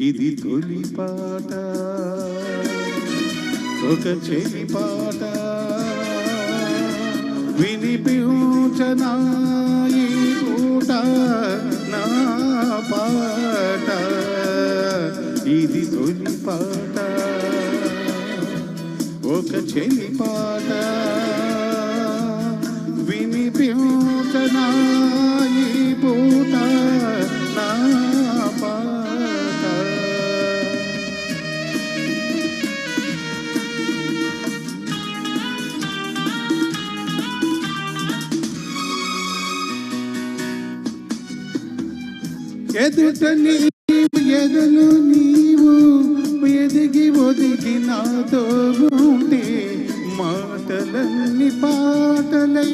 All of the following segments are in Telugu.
ఇది తొలి పాట. ఒక చెవి పాట. వినిపించనా ఈ పూట నా పాట. ఇది తొలి పాట. ఒక చెలి పాట. ఎదుట నీవు ఎదులు నీవు ఎదిగి ఒదిగి నాతో ఉంటే మాటలన్నీ పాటలై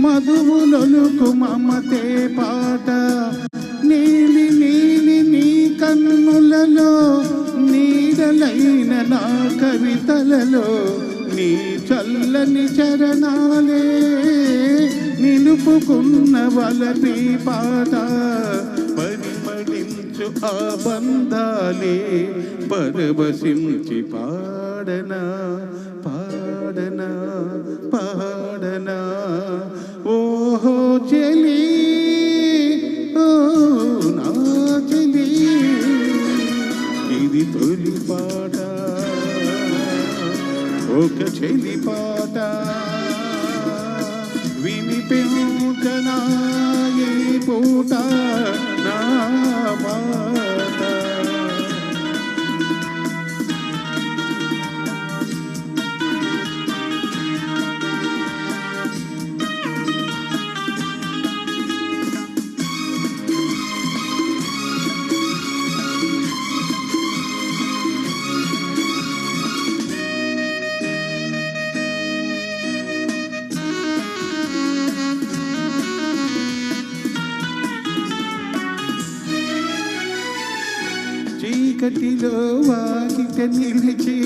మధువులొలుకు మమతే పాట. నీలి నీలి నీ కన్నులలో నీడలైన నా కవితలలో నీ చల్లని చరణాలే నిలుపుకున్న వలపి పాట. ఆ బంధాలే పరవశించి పాడనా పాడనా పాడనా. ఓహో చెలి నా చెలి ఇది తొలి పాట. ఒక చెలి పాట. వినిపించనా ఈ పూట. చీకటిలో వాకిట నిలిచి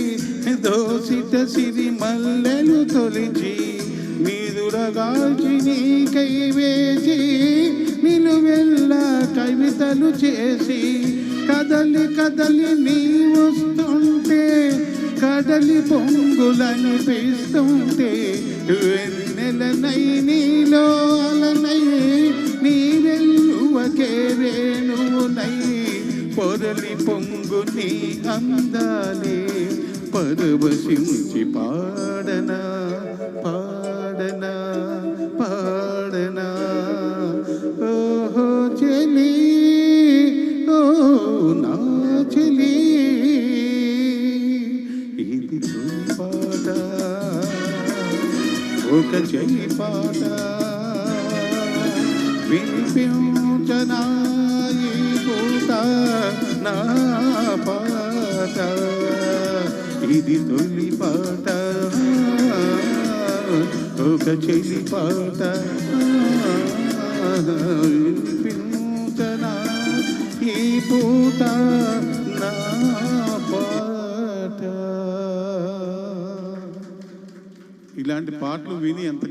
దోసిట సిరి మల్లెలు తొలిచి మీదురగాల్చి నీకై వేసి నిలువెల్ల కవితలు చేసి కదలి కదలి నీ వస్తుంటే కదలి పొంగులనిపిస్తుంటే వెన్నెలనై నీలో అలనై పొరలి పొంగు నీ అందాలే పరవశించి పాడనా పాడనా పాడనా ఓహో చెలి ఓ నా చెలి ఇది తొలి పాట ఒక చెలి పాట వినిపించనా నా పాట. ఇది తొలి పాట. ఒక చెల్లి పాట. వినిపించనా ఈ పూట నా పాట. ఇలాంటి పాటలు విని ఎంత